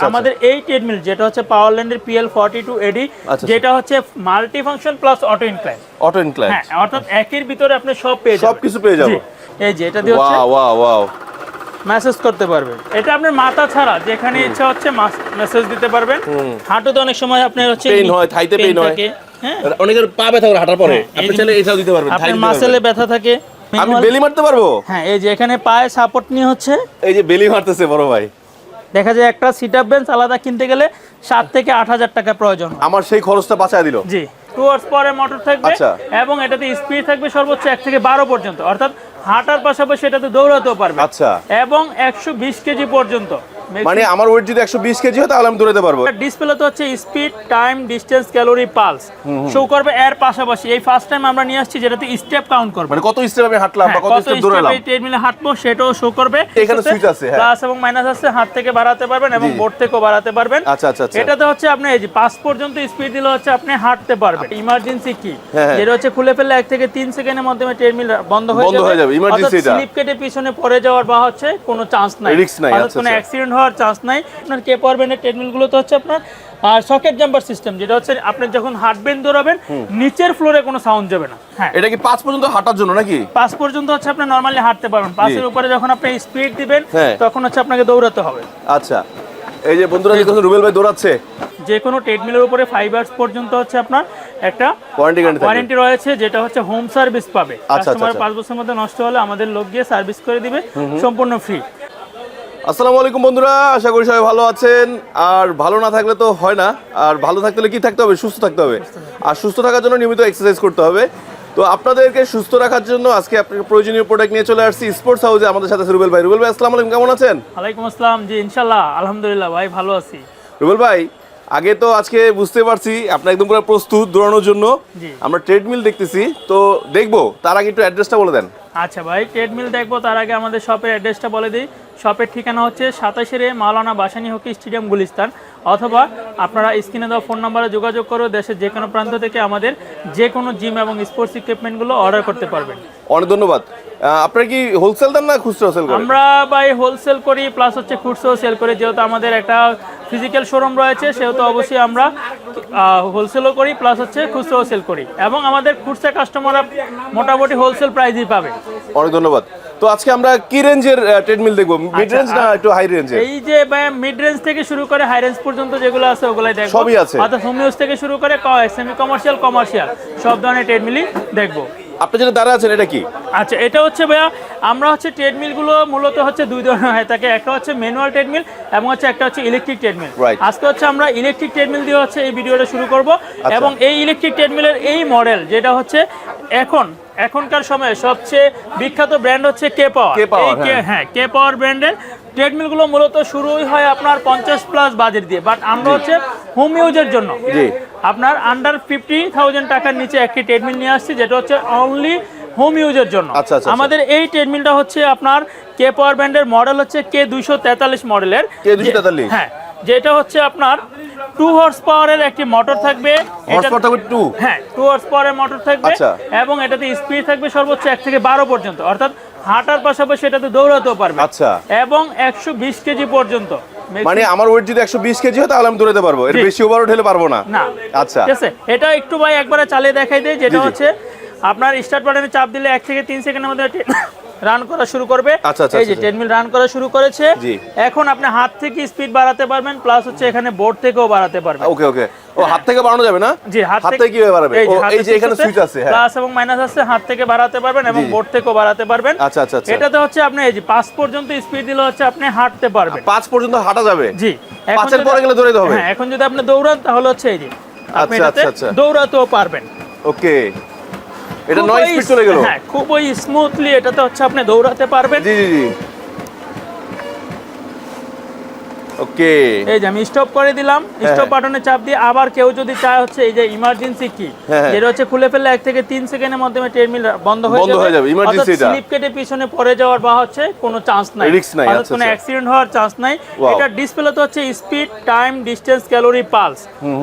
আচ্ছা। আমাদের এই ট্রেডমিল যেটা হচ্ছে পাওয়ারল্যান্ডের পিএল ফর্টি টু এডি আচ্ছা। যেটা হচ্ছে multi function plus auto incline auto incline হ্যাঁ অর্থাৎ একের ভিতরে আপনি সব পেয়ে যাবেন। সবকিছু পেয়ে যাব। জি। এই যে এটা দিয়ে হচ্ছে ওয়াও ওয়াও। ওয়াও মেসেজ করতে পারবেন। এটা আপনার মাথা ছাড়া যেখানে ইচ্ছা হচ্ছে মেসেজ দিতে পারবেন। হাঁটুতে অনেক সময় আপনার হচ্ছে Pain হয়, থাইতে pain হয়। হ্যাঁ। অনেকের পা ব্যথা করে হাঁটার পরে। হ্যাঁ, আপনি চাইলে এটাও দিতে পারবেন আপনার মাসেলে ব্যথা থাকে। আমি বেলি মারতে পারব? হ্যাঁ এই যে এখানে পায়ে সাপোর্ট নিয়ে হচ্ছে। এই যে বেলি মারতেছে বড় ভাই। দেখা যায় একটা সিট আপ বেঞ্চ আলাদা কিনতে গেলে সাত থেকে আট হাজার টাকা প্রয়োজন আমার সেই খরচটা বাঁচায় দিল? জি। টু আওয়ার্স পরে মোটর থাকবে আচ্ছা। এবং এটাতে স্পিড থাকবে সর্বোচ্চ এক থেকে বারো পর্যন্ত। অর্থাৎ হাঁটার পাশাপাশি এটাতে দৌড়াতেও পারবে। আচ্ছা। এবং একশো বিশ কেজি পর্যন্ত। মানে আমার ওয়েট যদি একশো বিশ কেজি হয় তাহলে আমি দৌড়াতে পারব। ডিসপ্লেতে হচ্ছে speed time distance calorie pulse show করবে এর পাশাপাশি। এই ফার্স্ট টাইম আমরা নিয়ে আসছি যেটাতে স্টেপ কাউন্ট করবে। মানে কত স্টেপ আমি হাঁটলাম বা হ্যাঁ, কত স্টেপ দৌড়ালাম। এই ট্রেডমিলে হাঁটবো সেটাও শো করবে। এখানে switch আছে, হ্যাঁ। প্লাস এবং মাইনাস আছে হাত থেকে বাড়াতে পারবেন এবং বোর্ড থেকেও বাড়াতে পারবেন। আচ্ছা আচ্ছা আচ্ছা। এটাতে হচ্ছে আপনি এই যে পাঁচ পর্যন্ত স্পিড দিলে হচ্ছে আপনি হাঁটতে পারবেন। ইমার্জেন্সি কি হ্যাঁ, হ্যাঁ। যেটা হচ্ছে খুলে ফেললে এক থেকে তিন সেকেন্ডের মাধ্যমে ট্রেডমিল বন্ধ হয়ে বন্ধ যাবে। হয়ে যাবে, emergency এটা। স্লিপ কেটে পিছনে পড়ে যাওয়ার বা হচ্ছে কোনো চান্স নাই। Risk নাই, আচ্ছা, কোনো আচ্ছা। অ্যাক্সিডেন্ট হওয়ার চান্স নাই। আপনার কে পাওয়ার ব্যান্ডের ট্রেডমিল গুলোতে হচ্ছে আপনার আর সকেট জাম্পার সিস্টেম যেটা হচ্ছে আপনি যখন হাঁটবেন দৌড়াবেন নিচের ফ্লোরে কোনো সাউন্ড যাবে না। হ্যাঁ। এটা কি পাঁচ পর্যন্ত হাঁটার জন্য নাকি? পাঁচ পর্যন্ত হচ্ছে আপনি নর্মালি হাঁটতে পারবেন। পাঁচের উপরে যখন আপনি স্পিড দিবেন হ্যাঁ। তখন হচ্ছে আপনাকে দৌড়াতে হবে। আচ্ছা। এই যে বন্ধুরা দেখুন রুবেল ভাই দৌড়াচ্ছে। যে কোনো ট্রেডমিলের উপরে ফাইভ আওয়ার্স পর্যন্ত হচ্ছে আপনার একটা ওয়ারেন্টি রয়েছে যেটা হচ্ছে হোম সার্ভিস পাবে। আচ্ছা, কাস্টমার আচ্ছা। পাঁচ বছরের মধ্যে নষ্ট হলে আমাদের লোক গিয়ে সার্ভিস করে দিবে সম্পূর্ণ ফ্রি আসসালামু আলাইকুম বন্ধুরা আশা করি সবাই ভালো আছেন। আর ভালো না থাকলে তো হয় না। আর ভালো থাকতে হলে কি থাকতে হবে? সুস্থ থাকতে হবে। আর সুস্থ থাকার জন্য নিয়মিত এক্সারসাইজ করতে হবে। তো আপনাদেরকে সুস্থ রাখার জন্য আজকে আপনার প্রয়োজনীয় প্রোডাক্ট নিয়ে চলে আসছি স্পোর্টস হাউসে আমাদের সাথে আছে রুবেল ভাই। রুবেল ভাই আসসালামু আলাইকুম। কেমন আছেন? ওয়ালাইকুম আসসালাম। জি ইনশাল্লাহ আলহামদুলিল্লাহ ভাই ভালো আছি। রুবেল ভাই আগে তো আজকে বুঝতে পারছি আপনি একদম পুরো প্রস্তুত দৌড়ানোর জন্য। আমরা ট্রেডমিল দেখতেছি। তো দেখব তার আগে একটু অ্যাড্রেসটা বলে দেন। আচ্ছা ভাই ট্রেডমিল দেখব তার আগে আমাদের শপের অ্যাড্রেসটা বলে দিই। শপের ঠিকানা হচ্ছে সাতাশের মাওলানা বাসানি হকি স্টেডিয়াম গুলিস্তান। অথবা আপনারা স্ক্রিনে দেওয়া ফোন নাম্বারে যোগাযোগ করে দেশের যে কোনো প্রান্ত থেকে আমাদের যে কোনো জিম এবং স্পোর্টস ইকুইপমেন্টগুলো অর্ডার করতে পারবেন। অনেক ধন্যবাদ। আপনারা কি হোলসেল দেন না খুচরা সেল করেন? আমরা ভাই হোলসেল করি প্লাস হচ্ছে খুচরো সেল করি যেহেতু আমাদের একটা ফিজিক্যাল শোরুম রয়েছে সেহেতু অবশ্যই আমরা হোলসেলও করি প্লাস হচ্ছে খুচরো সেল করি। এবং আমাদের খুচরা কাস্টমাররা মোটামুটি হোলসেল প্রাইসই পাবে। অনেক ধন্যবাদ। তো আজকে আমরা কি রেঞ্জের ট্রেডমিল দেখব? মিড রেঞ্জ না একটু হাই রেঞ্জ এই যে মিড রেঞ্জ থেকে শুরু করে হাই রেঞ্জ পর্যন্ত যেগুলো আছে ওগুলাই দেখব। সবই আছে। অর্থাৎ হোম ইউজ থেকে শুরু করে সেমি কমার্শিয়াল কমার্শিয়াল সব ধরনের ট্রেডমিলই দেখব। আপনি যেটা দাঁড়া আছেন এটা কি? আচ্ছা এটা হচ্ছে ভাইয়া আমরা হচ্ছে ট্রেডমিলগুলো মূলত হচ্ছে দুই ধরনের হয়ে। থাকে একটা হচ্ছে ম্যানুয়াল ট্রেডমিল এবং হচ্ছে একটা হচ্ছে ইলেকট্রিক ট্রেডমিল. আজকে হচ্ছে আমরা ইলেকট্রিক ট্রেডমিল দিয়ে হচ্ছে এই ভিডিওটা শুরু করব আচ্ছা। এবং এই ইলেকট্রিক ট্রেডমিলের এই মডেল যেটা হচ্ছে এখন এখনকার সময়ে সবচেয়ে বিখ্যাত ব্র্যান্ড হচ্ছে কে পাওয়ার হ্যাঁ। কে পাওয়ার ব্র্যান্ডের ট্রেডমিলগুলো মূলত শুরুই হয় আপনার পঞ্চাশ প্লাস বাজেট দিয়ে বাট আমরা হচ্ছে হোম ইউজের জন্য। জি। আপনার আন্ডার ফিফটি থাউজেন্ড টাকার নিচে একটি ট্রেডমিল নিয়ে আসছি যেটা হচ্ছে অনলি হোম ইউজের জন্য। আচ্ছা, আচ্ছা, আমাদের এই ট্রেডমিলটা হচ্ছে আপনার কে পাওয়ার ব্র্যান্ডের মডেল হচ্ছে কে দুইশো তেতাল্লিশ মডেলের K243 হ্যাঁ। যেটা হচ্ছে আপনার টু হর্স পাওয়ারের একটি মোটর থাকবে। হ্যাঁ টু হর্স পাওয়ারের মোটর থাকবে আচ্ছা। এবং এটাতে স্পিড থাকবে সর্বোচ্চ এক থেকে বারো পর্যন্ত। অর্থাৎ হাঁটার পাশাপাশি এটাতে দৌড়াতেও পারবে। আচ্ছা। এবং একশো বিশ কেজি পর্যন্ত। মানে আমার ওয়েট যদি একশো বিশ কেজি হয় তাহলে আমি দৌড়াতে পারব। এর বেশি ওভার ঠেলে পারব না। না। আচ্ছা। ঠিক আছে? এটা একটু ভাই একবারে চালিয়ে দেখাই দেয় যেটা। হচ্ছে আপনার স্টার্ট বাটনে চাপ দিলে এক থেকে তিন সেকেন্ডের মধ্যে রান করা শুরু করবে। আচ্ছা, আচ্ছা, এই যে আচ্ছা। ট্রেডমিল রান করা শুরু করেছে। এখন আপনি হাত থেকে স্পিড বাড়াতে পারবেন প্লাস হচ্ছে এখানে বোর্ড থেকেও বাড়াতে পারবেন। ওকে ওকে। ও হাত থেকে বাড়ানো যাবে না? জি হাত থেকে কীভাবে বাড়াবে। এই যে এখানে সুইচ আছে হ্যাঁ। প্লাস এবং মাইনাস আছে হাত থেকে বাড়াতে পারবেন এবং বোর্ড থেকেও বাড়াতে পারবেন। আচ্ছা, আচ্ছা। এটাতে হচ্ছে আপনি এই যে পাঁচ পর্যন্ত স্পিড দিলে হচ্ছে আপনি হাঁটতে পারবেন। পাঁচ পর্যন্ত হাঁটা যাবে? জি। পাঁচের পরে গেলে দৌড়াতে হবে। হ্যাঁ এখন যদি আপনি দৌড়ান তাহলে হচ্ছে এই যে আপনি এটাতে। দৌড়াতেও পারবেন। ওকে। এটা নয় স্পিড চলে গেল। হ্যাঁ খুবই স্মুথলি এটাতে হচ্ছে আপনি দৌড়াতে পারবেন। জি জি জি। ওকে। এই যে আমি স্টপ করে দিলাম। হ্যাঁ, স্টপ হ্যাঁ। বাটনে চাপ দিয়ে আবার কেউ যদি চায় হচ্ছে এই যে ইমার্জেন্সি কি হ্যাঁ, হ্যাঁ। যেটা হচ্ছে খুলে ফেললে এক থেকে তিন সেকেন্ডের মাধ্যমে ট্রেডমিল বন্ধ হয়ে বন্ধ হয়ে যাবে, emergency এটা। স্লিপ কেটে পিছনে পড়ে যাওয়ার বা হচ্ছে কোনো চান্স নাই। Risk নাই, আচ্ছা, কোনো আচ্ছা। অ্যাক্সিডেন্ট হওয়ার চান্স নাই. এটা ডিসপ্লেতে হচ্ছে speed time distance calorie pulse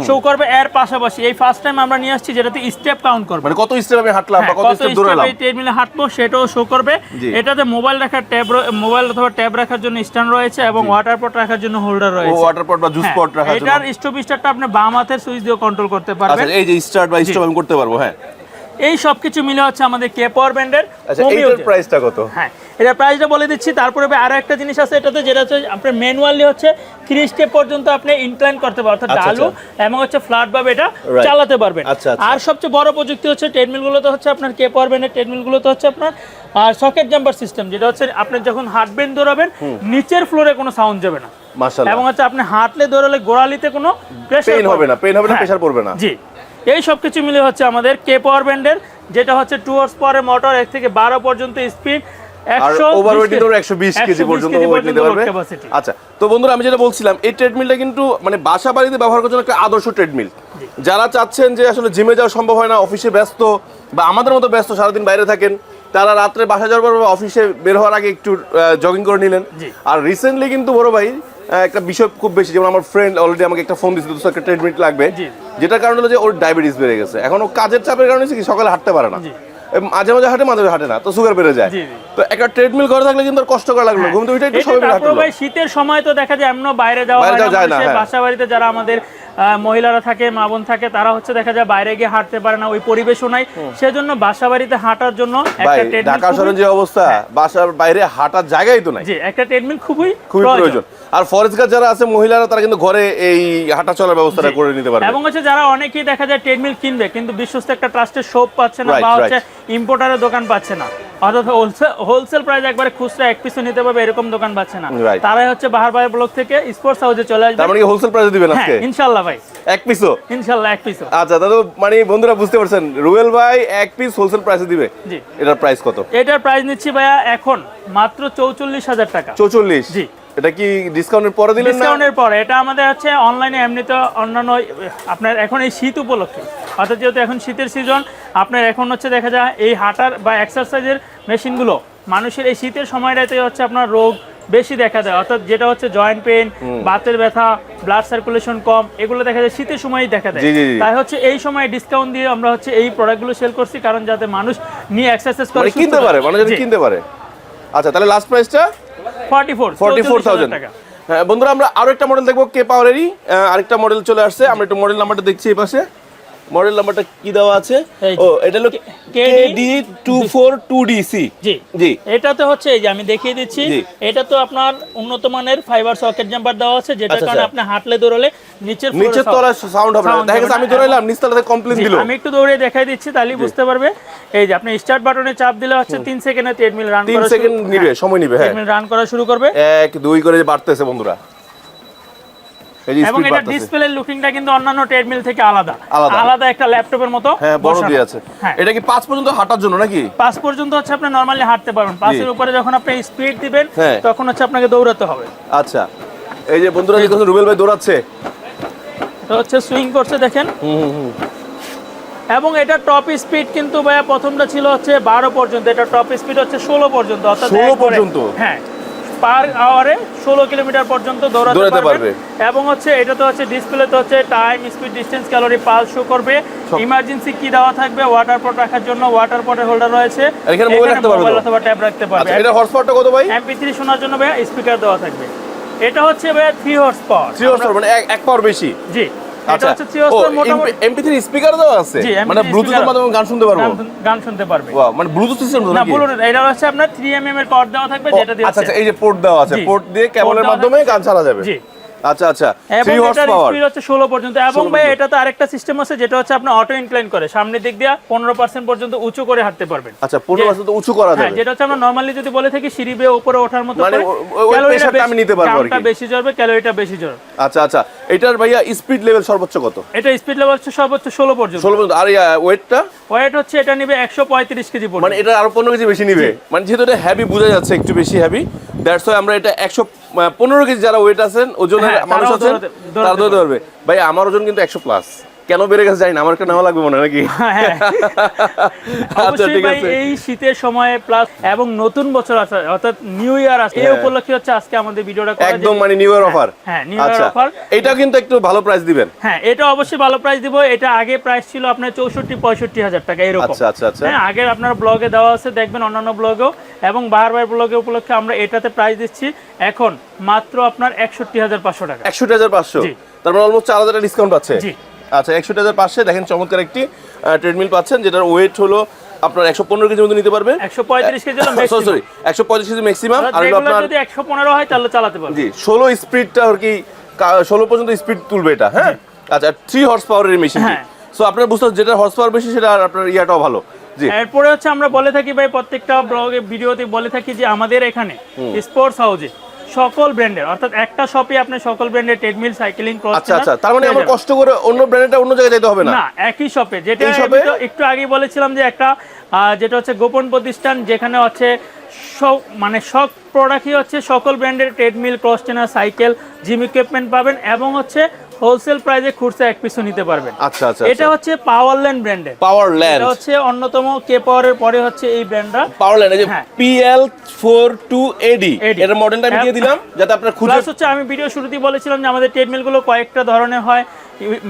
show করবে এর পাশাপাশি। এই ফার্স্ট টাইম আমরা নিয়ে আসছি যেটাতে স্টেপ কাউন্ট করবে। মানে কত স্টেপ আমি হাঁটলাম বা হ্যাঁ, কত স্টেপ দৌড়ালাম? এই ট্রেডমিলে হাঁটবো সেটাও শো করবে। এটাতে মোবাইল রাখার ট্যাব মোবাইল অথবা ট্যাব রাখার জন্য স্ট্যান্ড রয়েছে এবং ওয়াটার পট রাখার জন্য হোল্ডার রয়েছে। ওয়াটার পট বা জুস হ্যাঁ, পট রাখার জন্য। এটার স্টপ স্টার্টটা আপনি বাম হাতের সুইচ দিয়ে কন্ট্রোল করতে আচ্ছা এই যে স্টার্ট বা স্টপ আমি করতে পারব হ্যাঁ। এই সব কিছু মিলে হচ্ছে আমাদের কে পাওয়ার ব্যান্ডের আচ্ছা এইটার প্রাইসটা কত? হ্যাঁ এটা প্রাইসটা বলে দিচ্ছি তারপরে আরও একটা জিনিস আছে এটাতে যেটা হচ্ছে আপনার ম্যানুয়ালি হচ্ছে থ্রি স্টেপ পর্যন্ত আপনি ইনক্লাইন করতে পারবেন অর্থাৎ আচ্ছা, ডালু এবং হচ্ছে ফ্ল্যাট ভাবে এটা চালাতে পারবেন। আচ্ছা, আচ্ছা। আর সবচেয়ে বড় প্রযুক্তি হচ্ছে ট্রেডমিল গুলোতে হচ্ছে আপনার কে পাওয়ার ব্যান্ডের ট্রেডমিল গুলোতে হচ্ছে আপনার আর সকেট জাম্পার সিস্টেম যেটা হচ্ছে আপনি যখন হাঁটবেন দৌড়াবেন নিচের ফ্লোরে কোনো সাউন্ড যাবে না। মাশাআল্লাহ। এবং হচ্ছে আপনি হাঁটলে দৌড়ালে গোড়ালিতে কোনো পেইন হবে না পেইন হবে না প্রেসার পড়বে না। জি। এই সব কিছু মিলে হচ্ছে আমাদের কে পাওয়ার ব্যান্ডের যেটা হচ্ছে টু হর্স পাওয়ারের মোটর এক থেকে বারো পর্যন্ত স্পিড ওভার ওয়েটিং ধরো 120 কেজি পর্যন্ত ওয়েট নিতে পারবে। আচ্ছা তো বন্ধুরা আমি যেটা বলছিলাম এই ট্রেডমিলটা কিন্তু মানে বাসা বাড়িতে ব্যবহার করার জন্য একটা আদর্শ ট্রেডমিল যারা চাচ্ছেন যে আসলে জিমে যাওয়া সম্ভব হয় না অফিসে ব্যস্ত বা আমাদের মতো ব্যস্ত সারাদিন বাইরে থাকেন তারা রাত্রে বাসা যাওয়ার পর অফিসে বের হওয়ার আগে একটু জগিং করে নিলেন। আর রিসেন্টলি কিন্তু বড় ভাই একটা বিষয় খুব বেশি যেমন আমার ফ্রেন্ড অলরেডি আমাকে একটা ফোন দিয়েছে দোস্ত একটা ট্রেডমিল লাগবে। যেটার কারণ হলো যে ওর ডায়াবেটিস বেড়ে গেছে। এখন ও কাজের চাপের কারণে কি সকালে হাঁটতে পারে না? মাঝে মাঝে হাঁটে মাঝে মাঝে হাঁটে না তো সুগার বেড়ে যায়। তো একটা ট্রেডমিল ঘরে থাকলে কিন্তু কষ্ট করা লাগল ঘুমতে ঘুম তো উঠে একটু হাঁটলো শীতের সময় তো দেখা যায় এমন বাইরে যাওয়া হয় যায় না, হ্যাঁ। বাসা বাড়িতে যারা আমাদের মহিলারা থাকে মা বোন থাকে তারা হচ্ছে দেখা যায় বাইরে গিয়ে হাঁটতে পারে না ওই পরিবেশও নাই। সেজন্য বাসা বাড়িতে হাঁটার জন্য একটা ঢাকা শহরের যে অবস্থা বাসার বাইরে হাঁটার জায়গাই তো নাই। জি একটা ট্রেডমিল খুবই খুবই প্রয়োজন। আর ফরেস্ট গাছ যারা আছে মহিলারা তারা কিন্তু ঘরে এই হাঁটা চলার ব্যবস্থাটা করে নিতে পারবে। এবং হচ্ছে যারা অনেকেই দেখা যায় ট্রেডমিল কিনবে কিন্তু বিশ্বস্ত একটা ট্রাস্টের শপ পাচ্ছে না বা হচ্ছে ইম্পোর্টারের দোকান পাচ্ছে না। অর্থাৎ হোলসেল প্রাইস একবারে খুচরা এক পিসও নিতে পারবে এরকম দোকান পাচ্ছে না। তারাই হচ্ছে বাহার বাহার ব্লক থেকে স্পোর্টস হাউসে চলে আসবে। তার মানে হোলসেল প্রাইসে দিবেন আজকে? ইনশাল্লাহ ভাই। এক পিসও ইনশাল্লাহ এক পিসও আচ্ছা দাদু মানে বন্ধুরা বুঝতে পারছেন রুয়েল ভাই এক পিস হোলসেল প্রাইসে দিবে। জি। এটার প্রাইস কত? এটার প্রাইস নিচ্ছি ভাইয়া এখন মাত্র চৌচল্লিশ হাজার টাকা। চৌচল্লিশ? জি। এটা কি ডিসকাউন্টের পরে দিলেন না? ডিসকাউন্টের পরে। এটা আমাদের হচ্ছে অনলাইনে এমনিতে অন্যান্য আপনার এখন এই শীত উপলক্ষে। অর্থাৎ যেহেতু এখন শীতের সিজন আপনার এখন হচ্ছে দেখা যায় এই হাঁটার বা এক্সারসাইজের মেশিনগুলো মানুষের এই শীতের সময়টাতে হচ্ছে আপনার রোগ বেশি দেখা যায় অর্থাৎ যেটা হচ্ছে জয়েন্ট পেন বাতের ব্যথা ব্লাড সার্কুলেশন কম এগুলো দেখা যায় শীতের সময়ই দেখা দেয়। তাই হচ্ছে এই সময় ডিসকাউন্ট দিয়ে আমরা হচ্ছে এই প্রোডাক্টগুলো সেল করছি কারণ যাতে মানুষ নিয়ে এক্সারসাইজ করে মানে কিনতে পারে মানুষ কিনতে পারে। আচ্ছা তাহলে লাস্ট প্রাইসটা টাকা। হ্যাঁ বন্ধুরা আমরা আরও একটা মডেল দেখব কে পাওয়ারেরই আরেকটা মডেল চলে আসছে। আমরা একটু মডেল নাম্বারটা দেখছি এই পাশে। মডেল নাম্বারটা কি দেওয়া আছে? ও এটা হলো KD D two four two D জি। জি। এটাতে হচ্ছে এই যে আমি দেখিয়ে দিচ্ছি এটা তো আপনার উন্নত মানের ফাইবার সকেট জাম্পার দেওয়া আছে যেটার আচ্ছা, কারণে আচ্ছা। আপনি হাঁটলে দৌড়লে নিচের নিচের তলায় সাউন্ড হবে না। দেখা গেছে আমি না। ধরাইলাম নিচতলাতে কমপ্লেন দিল। আমি একটু দৌড়ে দেখাই দিচ্ছি তাহলেই বুঝতে পারবে। এই যে আপনি স্টার্ট বাটনে চাপ দিলে হচ্ছে তিন সেকেন্ডে ট্রেডমিল রান করা সেকেন্ড নিবে সময় নিবে হ্যাঁ। ট্রেডমিল রান করা শুরু করবে। এক দুই করে বাড়তেছে বন্ধুরা। এবং এটা ডিসপ্লে লুকিংটা কিন্তু অন্যান্য ট্রেডমিল থেকে আলাদা। আলাদা। একটা ল্যাপটপের মতো হ্যাঁ বড় দিয়ে আছে। হ্যাঁ। এটা কি পাঁচ পর্যন্ত হাঁটার জন্য নাকি? পাঁচ পর্যন্ত হচ্ছে আপনি নরমালি হাঁটতে পারবেন। পাঁচের উপরে যখন আপনি স্পিড দিবেন হ্যাঁ। তখন হচ্ছে আপনাকে দৌড়াতে হবে। আচ্ছা। এই যে বন্ধুরা দেখুন রুবেল ভাই দৌড়াচ্ছে? তো হচ্ছে সুইং করছে দেখেন। হুম হুম এবং এটা টপ স্পিড কিন্তু ভাইয়া প্রথমটা ছিল হচ্ছে বারো পর্যন্ত। এটা টপ স্পিড হচ্ছে ষোলো পর্যন্ত অর্থাৎ 16 পর্যন্ত? হ্যাঁ। পার আওয়ারে ষোলো কিলোমিটার পর্যন্ত দৌড়াতে পারবে। এবং হচ্ছে এটা তো হচ্ছে ডিসপ্লেতে হচ্ছে time speed distance calorie pulse show করবে। ইমার্জেন্সি কি দেওয়া থাকবে? ওয়াটার পট রাখার জন্য ওয়াটার পটের হোল্ডার রয়েছে। এখানে মোবাইল রাখতে পারবে মোবাইল অথবা ট্যাব রাখতে পারবে। আচ্ছা এটা হর্স পাওয়ারটা কত ভাই? এমপি থ্রি শোনার জন্য ভাইয়া স্পিকার দেওয়া থাকবে। এটা হচ্ছে ভাইয়া three horse power three horse মানে এক- পাওয়ার বেশি। জি। আচ্ছা। থ্রি স্পিকার দেওয়া আছে? জি, MP3 মানে ব্লুটুথের মাধ্যমে গান শুনতে পারব? গান- শুনতে পারবে। ওয়াও মানে ব্লুটুথ সিস্টেম না নাকি? এটা হচ্ছে আপনার 3 mm এর কর্ড দেওয়া থাকবে যেটা দিয়ে আচ্ছা আচ্ছা এই যে পোর্ট দেওয়া আছে। পোর্ট দিয়ে কেবলের মাধ্যমে গান চালা যাবে। জি। আচ্ছা আচ্ছা। এবং এটার স্পিড হচ্ছে 16 পর্যন্ত। এবং 16 ভাই। এটাতে আরেকটা সিস্টেম আছে যেটা হচ্ছে আপনি অটো ইনক্লাইন করে। সামনের দিক দিয়ে 15% পর্যন্ত উঁচু করে হাঁটতে পারবেন। আচ্ছা পনেরো যে- পার্সেন্ট তো উঁচু করা হ্যাঁ যাবে। যেটা হচ্ছে আমরা নরমালি যদি বলে থাকি সিঁড়ি বেয়ে উপরে ওঠার মতো মানে ওই ক্যালোরিটা আমি নিতে পারব আর কি। বেশি জ্বলবে ক্যালোরিটা বেশি জ্বলবে। আচ্ছা আচ্ছা। এটার ভাইয়া স্পিড লেভেল সর্বোচ্চ কত? এটা স্পিড লেভেল হচ্ছে সর্বোচ্চ 16 পর্যন্ত। ষোলো পর্যন্ত। আর ওয়েটটা ওয়েট হচ্ছে এটা নিবে 135 কেজি পর্যন্ত। মানে এটা আরও পনেরো কেজি বেশি নিবে। মানে যেহেতু এটা হেভি বোঝা যাচ্ছে একটু বেশি হেভি দ্যাটস ওয়াই আমরা এটা একশো পনেরো কেজি যারা ওয়েট আছেন ওজনের হ্যাঁ, মানুষ আছেন তারা পারবে। ভাই আমার ওজন কিন্তু একশো প্লাস কেন বেড়ে গেছে জানি না আমার একটা নেওয়া লাগবে মনে হয় নাকি? হ্যাঁ। আচ্ছা ঠিক আছে। এই শীতের সময়ে প্লাস এবং নতুন বছর আছে অর্থাৎ নিউ ইয়ার আছে এই হ্যাঁ। উপলক্ষে হচ্ছে আজকে আমাদের ভিডিওটা করা একদম মানে নিউ ইয়ার অফার হ্যাঁ নিউ ইয়ার অফার এটা কিন্তু একটু ভালো প্রাইস দিবেন। হ্যাঁ এটা অবশ্যই ভালো প্রাইস দিব এটা আগে প্রাইস ছিল আপনার চৌষট্টি পঁয়ষট্টি হাজার টাকা এরকম। আচ্ছা আচ্ছা আচ্ছা। হ্যাঁ আগের আপনার ব্লগে দেওয়া আছে দেখবেন অন্যান্য ব্লগেও এবং বারবার ব্লগে উপলক্ষে আমরা এটাতে প্রাইস দিচ্ছি এখন মাত্র আপনার একষট্টি হাজার পাঁচশো টাকা। একষট্টি হাজার পাঁচশো? জি। তার মানে অলমোস্ট চার হাজার ডিসকাউন্ট পাচ্ছে। জি। আচ্ছা একষট্টি হাজার পাঁচশো দেখেন চমৎকার একটি ট্রেডমিল পাচ্ছেন যেটার ওয়েট হলো আপনার একশো পনেরো কেজির মতো নিতে পারবে। একশো পঁয়ত্রিশ কেজি সরি একশো পঁয়ত্রিশ কেজি ম্যাক্সিমাম আর আপনার যদি একশো পনেরো হয় তাহলে চালাতে পারবে জি ষোলো স্পিডটা আর কি ষোলো পর্যন্ত স্পিড তুলবে এটা হ্যাঁ? আচ্ছা থ্রি হর্স পাওয়ারের মেশিন। সো আপনার বুঝতে যেটা হর্স পাওয়ার বেশি সেটা আপনার ইয়াটাও ভালো। এরপরে হচ্ছে আমরা বলে থাকি ভাই প্রত্যেকটা ব্লগে ভিডিওতে বলে থাকি যে আমাদের এখানে স্পোর্টস হাউজে সকল ব্র্যান্ডের অর্থাৎ একটা শপে আপনি সকল ব্র্যান্ডের ট্রেডমিল সাইকেলিং ক্রস আচ্ছা আচ্ছা তার মানে আমার কষ্ট করে অন্য ব্র্যান্ডটা অন্য জায়গায় যেতে হবে না? না একই শপে যেটা একটু আগে বলেছিলাম যে একটা যেটা হচ্ছে গোপন প্রতিষ্ঠান যেখানে হচ্ছে সব মানে সব প্রোডাক্টই হচ্ছে সকল ব্র্যান্ডের treadmill cross trainer cycle gym equipment পাবেন এবং হচ্ছে হোলসেল প্রাইসে খুচরা এক পিছু নিতে পারবেন। আচ্ছা আচ্ছা এটা হচ্ছে পাওয়ারল্যান্ড ব্র্যান্ডের পাওয়ার ল্যান্ড এটা হচ্ছে অন্যতম কে পাওয়ারের পরে হচ্ছে এই ব্র্যান্ডটা পাওয়ার ল্যান্ড এই যে হ্যাঁ। PL four two AD AD এর মডেলটা আমি দিয়ে দিলাম যাতে আপনার খুঁজে প্লাস হচ্ছে আমি ভিডিও শুরুতেই বলেছিলাম যে আমাদের ট্রেডমিলগুলো কয়েকটা ধরনের হয়।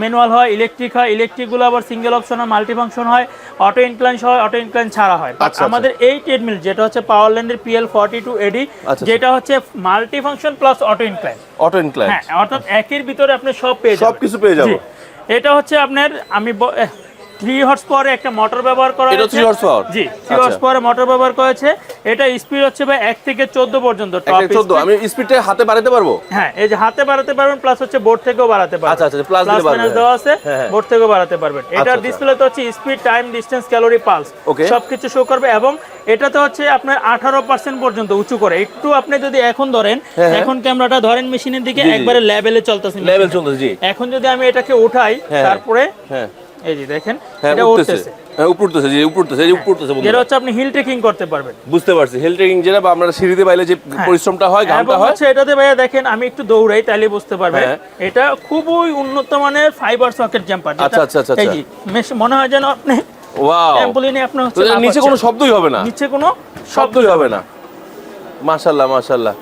ম্যানুয়াল হয় ইলেকট্রিক হয় ইলেকট্রিকগুলো আবার সিঙ্গেল অপশন হয় মাল্টি ফাংশন হয় অটো ইনক্লাইন হয় অটো ইনক্লাইন ছাড়া হয়। আচ্ছা, আচ্ছা। আমাদের এই ট্রেডমিল যেটা হচ্ছে পাওয়ারল্যান্ডের পিএল ফর্টি টু এডি আচ্ছা। যেটা হচ্ছে multi function plus auto incline auto incline হ্যাঁ অর্থাৎ একই ভিতরে আপনি সব পেয়ে যাবেন সবকিছু পেয়ে যাব জি। এটা হচ্ছে আপনার আমি থ্রি হর্স পাওয়ারে একটা মোটর ব্যবহার করা হয়েছে। 3 horsepower? জি থ্রি আচ্ছা। হর্স পাওয়ারে মোটর ব্যবহার করেছে এটা স্পিড হচ্ছে ভাই এক থেকে চোদ্দ পর্যন্ত টপ চোদ্দ আমি স্পিডটা হাতে বাড়াতে পারব হ্যাঁ এই যে হাতে বাড়াতে পারবেন প্লাস হচ্ছে বোর্ড থেকেও বাড়াতে পারবেন আচ্ছা, আচ্ছা, প্লাস। মাইনাস দেওয়া আছে হ্যাঁ, হ্যাঁ। বোর্ড থেকেও বাড়াতে পারবেন এটার আচ্ছা। ডিসপ্লেতে হচ্ছে speed time distance calorie pulse. সবকিছু শো করবে এবং এটাতে হচ্ছে আপনার আঠারো পার্সেন্ট পর্যন্ত উঁচু করে। একটু আপনি যদি এখন ধরেন হ্যাঁ, হ্যাঁ। এখন ক্যামেরাটা ধরেন মেশিনের দিকে। একবারে লেভেলে চলতেছে লেভেল চলতেছে জি। এখন যদি আমি এটাকে উঠাই হ্যাঁ। তারপরে হ্যাঁ। এই যে দেখেন এটা উঠতেছে। যে যেটা হচ্ছে আপনি হিল ট্রেকিং করতে পারবেন। বুঝতে পারছি। হেল ট্রেকিং যেটা বা আমরা সিঁড়িতে বাইলে যে পরিশ্রমটা হয় ঘামটা হয়। হচ্ছে এটাতে ভাইয়া দেখেন আমি একটু দৌড়াই তাহলে বুঝতে পারবেন। এটা খুবই উন্নত মানের ফাইবার সকেট জাম্পার আচ্ছা, আচ্ছা, আচ্ছা, মেশ- মনে হয় যেন আপনি ওয়াও ট্যাম্পোলিনে আপনি তো হচ্ছে নিচে কোনো শব্দই হবে না। নিচে কোনো শব্দই হবে না। মাশাল্লাহ মাশাল্লাহ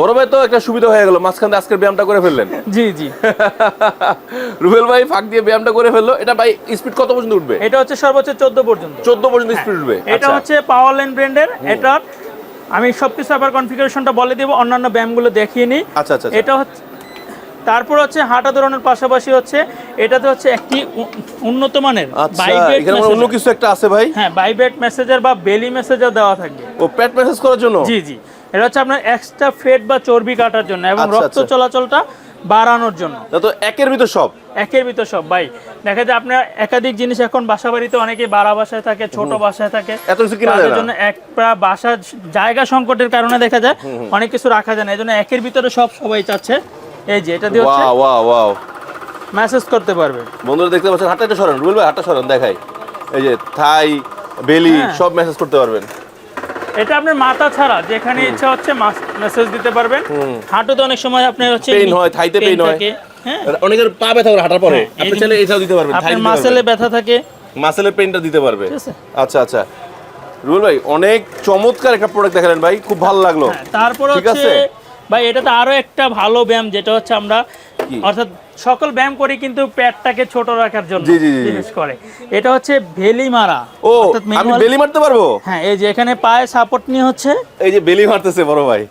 বড় ভাই তো একটা সুবিধা হয়ে গেল মাঝখান দিয়ে আজকের ব্যায়ামটা করে ফেললেন। জি জি। রুবেল ভাই ফাঁক দিয়ে ব্যায়ামটা করে ফেলল। এটা ভাই স্পিড কত পর্যন্ত উঠবে? এটা হচ্ছে সর্বোচ্চ 14 পর্যন্ত। চোদ্দ পর্যন্ত স্পিড উঠবে। এটা আচ্ছা। হচ্ছে পাওয়ার লাইন ব্র্যান্ডের এটা আমি সবকিছু আবার কনফিগারেশনটা বলে দেব। অন্যান্য ব্যায়ামগুলো দেখিয়ে নিই। আচ্ছা আচ্ছা আচ্ছা। এটা হচ্ছে তারপর হচ্ছে হাঁটা দৌড়ানোর পাশাপাশি হচ্ছে এটাতে হচ্ছে একটি উন্নত মানের আচ্ছা অন্য কিছু একটা আছে ভাই? হ্যাঁ ভাইব্রেট মেসেজার বা বেলি মেসেজার দেওয়া থাকবে ও প্যাট মেসেজ করার জন্য? জি জি। এটা হচ্ছে আপনার এক্সট্রা ফেট বা চর্বি কাটার জন্য এবং আচ্ছা, রক্ত আচ্ছা। চলাচলটা বাড়ানোর জন্য। তো একের ভিতর সব। একের ভিতর সব ভাই। দেখা যায় আপনার একাধিক জিনিস এখন বাসা বাড়িতে অনেকে বাড়া বাসায় থাকে ছোট বাসায় থাকে। এত কিছু কিনা জন্য একটা বাসা জায়গা সংকটের কারণে দেখা যায় অনেক কিছু রাখা যায় না। এই জন্য একের ভিতরে সব সবাই চাচ্ছে। এই যে এটা দিয়ে হচ্ছে ওয়াও ওয়াও ওয়াও মেসেজ করতে পারবে। বন্ধুরা দেখতে পাচ্ছেন হাতটা একটু সরান রুবেল ভাই হাতটা সরান দেখাই। এই যে থাই বেলি হ্যাঁ। সব মেসেজ করতে পারবেন। এটা আপনার মাথা ছাড়া যেখানে ইচ্ছা হচ্ছে মেসেজ দিতে পারবেন। হাঁটুতে অনেক সময় আপনার হচ্ছে Pain হয়, থাইতে pain হয়। হ্যাঁ। অনেকের পা ব্যথা করে হাঁটার পরে। হ্যাঁ, আপনি চাইলে এটাও দিতে পারবেন আপনার মাসেলে ব্যথা থাকে। মাসেলের পেনটা দিতে পারবে। আচ্ছা আচ্ছা। রুবেল ভাই অনেক চমৎকার একটা প্রোডাক্ট দেখালেন ভাই খুব ভালো লাগল। হ্যাঁ, তারপর ঠিক হচ্ছে আছে। ভাই এটাতে আরও একটা ভালো ব্যায়াম যেটা হচ্ছে আমরা অর্থাৎ সকল ব্যায়াম করি কিন্তু পেটটাকে ছোট রাখার জন্য জি, জি, জি, জি। বিশেষ করে। এটা হচ্ছে ভেলি মারা ও আমি বেলি মারতে পারব? হ্যাঁ এই যে এখানে পায়ে সাপোর্ট নিয়ে হচ্ছে। এই যে বেলি মারতেছে বড় ভাই।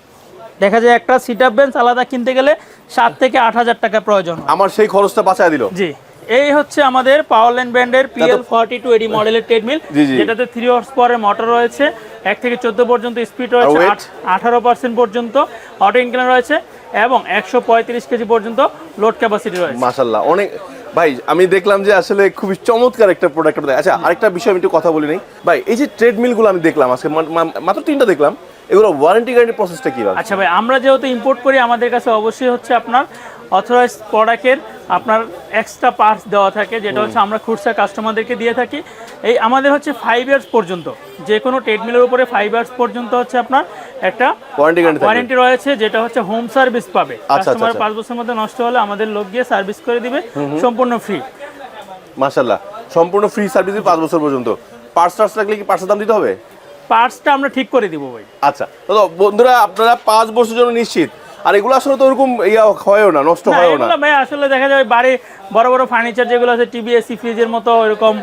দেখা যায় একটা সিট আপ বেঞ্চ আলাদা কিনতে গেলে সাত থেকে আট হাজার টাকা প্রয়োজন আমার সেই খরচটা বাঁচায় দিল। জি। এই হচ্ছে আমাদের পাওয়ারল্যান্ড ব্র্যান্ডের পিএল ফর্টি টু এডি মডেলের ট্রেডমিল। যেটাতে থ্রি হর্স পরে মোটর রয়েছে। এক থেকে চোদ্দ পর্যন্ত স্পিড রয়েছে আঠারো পার্সেন্ট পর্যন্ত অটো ইনক্লাইন রয়েছে এবং একশো পঁয়ত্রিশ কেজি পর্যন্ত লোড ক্যাপাসিটি রয়েছে। মাশাল্লাহ অনেক ভাই আমি দেখলাম যে আসলে খুবই চমৎকার একটা প্রোডাক্ট আচ্ছা আরেকটা বিষয় আমি একটু কথা বলি নেই। ভাই এই যে ট্রেডমিলগুলো আমি দেখলাম আজকে মাত্র তিনটা দেখলাম এগুলো ওয়ারেন্টি গ্যারান্টি প্রসেসটা কি আচ্ছা ভাই আমরা যেহেতু ইম্পোর্ট করি আমাদের কাছে অবশ্যই হচ্ছে আপনার অথরাইজ প্রোডাক্টের আপনার এক্সট্রা পার্টস দেওয়া থাকে যেটা হচ্ছে আমরা খুচরা কাস্টমারদেরকে দিয়ে থাকি। এই আমাদের হচ্ছে ফাইভ ইয়ার্স পর্যন্ত যে কোনো ট্রেডমিলের উপরে ফাইভ ইয়ার্স পর্যন্ত হচ্ছে আপনার একটা ওয়ারেন্টি রয়েছে যেটা হচ্ছে হোম সার্ভিস পাবে। আচ্ছা, কাস্টমার আচ্ছা। পাঁচ বছরের মধ্যে নষ্ট হলে আমাদের লোক গিয়ে সার্ভিস করে দিবে সম্পূর্ণ ফ্রি মাশাল্লাহ সম্পূর্ণ ফ্রি সার্ভিস পাঁচ বছর পর্যন্ত। পার্স টার্স লাগলে কি পার্সের দাম দিতে হবে? পার্টসটা আমরা ঠিক করে দিব ভাই। আচ্ছা তো বন্ধুরা আপনারা পাঁচ বছরের জন্য নিশ্চিত। আর এগুলো আসলে তো ওরকম ইয়া হয়ও না নষ্ট হয় হয়ও না। ভাই আসলে দেখা যায় বাড়ি বড় বড় ফার্নিচার যেগুলো আছে টিভি এসি ফ্রিজের মতো এরকম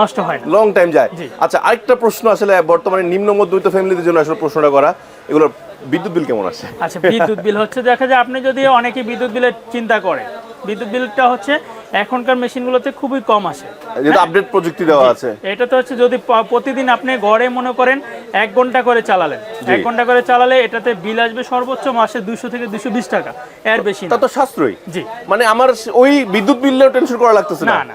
নষ্ট হয় না। লং টাইম যায়। আচ্ছা আরেকটা প্রশ্ন আসলে বর্তমানে নিম্ন মধ্যবিত্ত ফ্যামিলিদের জন্য আসলে প্রশ্নটা করা এগুলো বিদ্যুৎ বিল কেমন আছে? আচ্ছা বিদ্যুৎ বিল হচ্ছে দেখা যায় আপনি যদি অনেকে বিদ্যুৎ বিলের চিন্তা করে বিদ্যুৎ বিলটা হচ্ছে এখনকার মেশিনগুলোতে খুবই কম আসে। আপডেট প্রযুক্তি দেওয়া আছে। এটা তো হচ্ছে যদি প্রতিদিন আপনি ঘরে মনে করেন এক ঘণ্টা করে চালালেন। এক ঘণ্টা করে চালালে এটাতে বিল আসবে সর্বোচ্চ মাসে দুইশো থেকে দুশো বিশ টাকা। এর বেশি তা তো সাশ্রয়ী। জি। মানে আমার ওই বিদ্যুৎ বিলেও টেনশন করা লাগতেছে না না।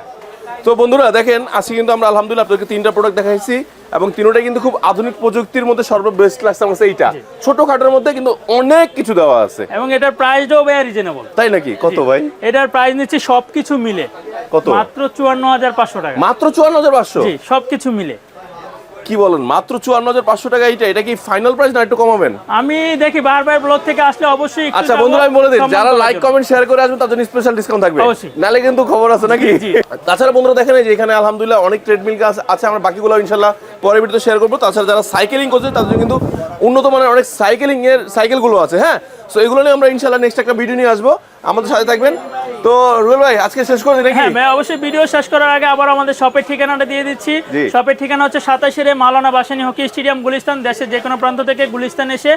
তো বন্ধুরা দেখেন আজকে কিন্তু আমরা আলহামদুলিল্লাহ আপনাদেরকে তিনটা প্রোডাক্ট দেখাইছি এবং তিনটাই কিন্তু খুব আধুনিক প্রযুক্তির মধ্যে সর্ববেস্ট ক্লাস আমার কাছে এইটা। ছোটখাটোর মধ্যে কিন্তু অনেক কিছু দেওয়া আছে। এবং এটার প্রাইসটাও ভাই রিজনেবল তাই নাকি? কত ভাই? এটার প্রাইস নিচ্ছে সবকিছু মিলে। কত? মাত্র চুয়ান্ন হাজার পাঁচশো টাকা। মাত্র চুয়ান্ন হাজার পাঁচশো? জি সবকিছু মিলে। কি বলেন? মাত্র চুয়ান্ন হাজার পাঁচশো টাকা এইটা এটা কি ফাইনাল প্রাইস না একটু কমাবেন? আমি দেখি বারবার ব্লগ থেকে আসলে অবশ্যই আচ্ছা বন্ধুরা আমি বলে দিন যারা লাইক কমেন্ট শেয়ার করে আসবেন তার জন্য স্পেশাল ডিসকাউন্ট থাকবে। নালে কিন্তু খবর আছে নাকি? তাছাড়া বন্ধুরা দেখেন এই যে এখানে আলহামদুলিল্লাহ অনেক ট্রেডমিল গাছ আছে আমরা বাকিগুলো ইনশাল্লাহ পরে ভিডিওতে শেয়ার করব। তাছাড়া যারা সাইকেলিং করছে তাদের জন্য কিন্তু উন্নত মানের অনেক সাইকেলিং এর সাইকেলগুলো আছে হ্যাঁ? সো এগুলো নিয়ে আমরা ইনশাল্লাহ নেক্সট একটা ভিডিও নিয়ে আসব। আমাদের সাথে থাকবেন। তো রুবেল ভাই আজকে শেষ করে নাকি? হ্যাঁ ভাই অবশ্যই ভিডিও শেষ করার আগে আবার আমাদের শপের ঠিকানাটা দিয়ে দিচ্ছি। শপের ঠিকানা হচ্ছে সাতাশের মালানা বাসানি হকি স্টেডিয়াম গুলিস্তান দেশের যে কোনো প্রান্ত থেকে গুলিস্তান এসে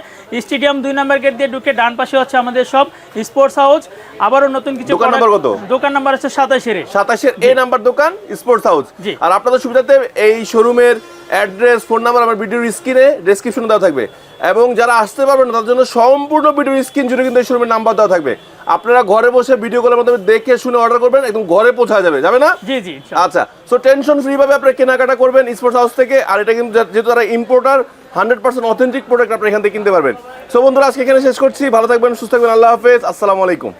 স্টেডিয়াম দুই নম্বর গেট দিয়ে ঢুকে ডান পাশে হচ্ছে আমাদের সব স্পোর্টস হাউস আবারও নতুন কিছু দোকান নাম্বার কত? দোকান নাম্বার হচ্ছে সাতাশের সাতাশের এ নাম্বার দোকান স্পোর্টস হাউস জি। আর আপনাদের সুবিধাতে এই শোরুমের অ্যাড্রেস ফোন নাম্বার আমার ভিডিওর স্ক্রিনে ডেসক্রিপশনে দেওয়া থাকবে। এবং যারা আসতে পারবেন না তার জন্য সম্পূর্ণ ভিডিওর স্ক্রিন জুড়ে কিন্তু এই শোরুমের নাম্বার দেওয়া থাকবে। আপনারা ঘরে বসে ভিডিও কলের মাধ্যমে দেখে শুনে অর্ডার করবেন একদম ঘরে পৌঁছা যাবে। যাবে না? জি জি আচ্ছা সো টেনশন ফ্রি ভাবে আপনি কেনাকাটা করবেন স্পোর্টস হাউস থেকে আর এটা কিন্তু যেহেতু তারা importer hundred percent authentic product আপনি এখান থেকে কিনতে পারবেন। সো বন্ধুরা আজকে এখানে শেষ করছি। ভালো থাকবেন সুস্থ থাকবেন আল্লাহ হাফেজ আসসালামু আলাইকুম।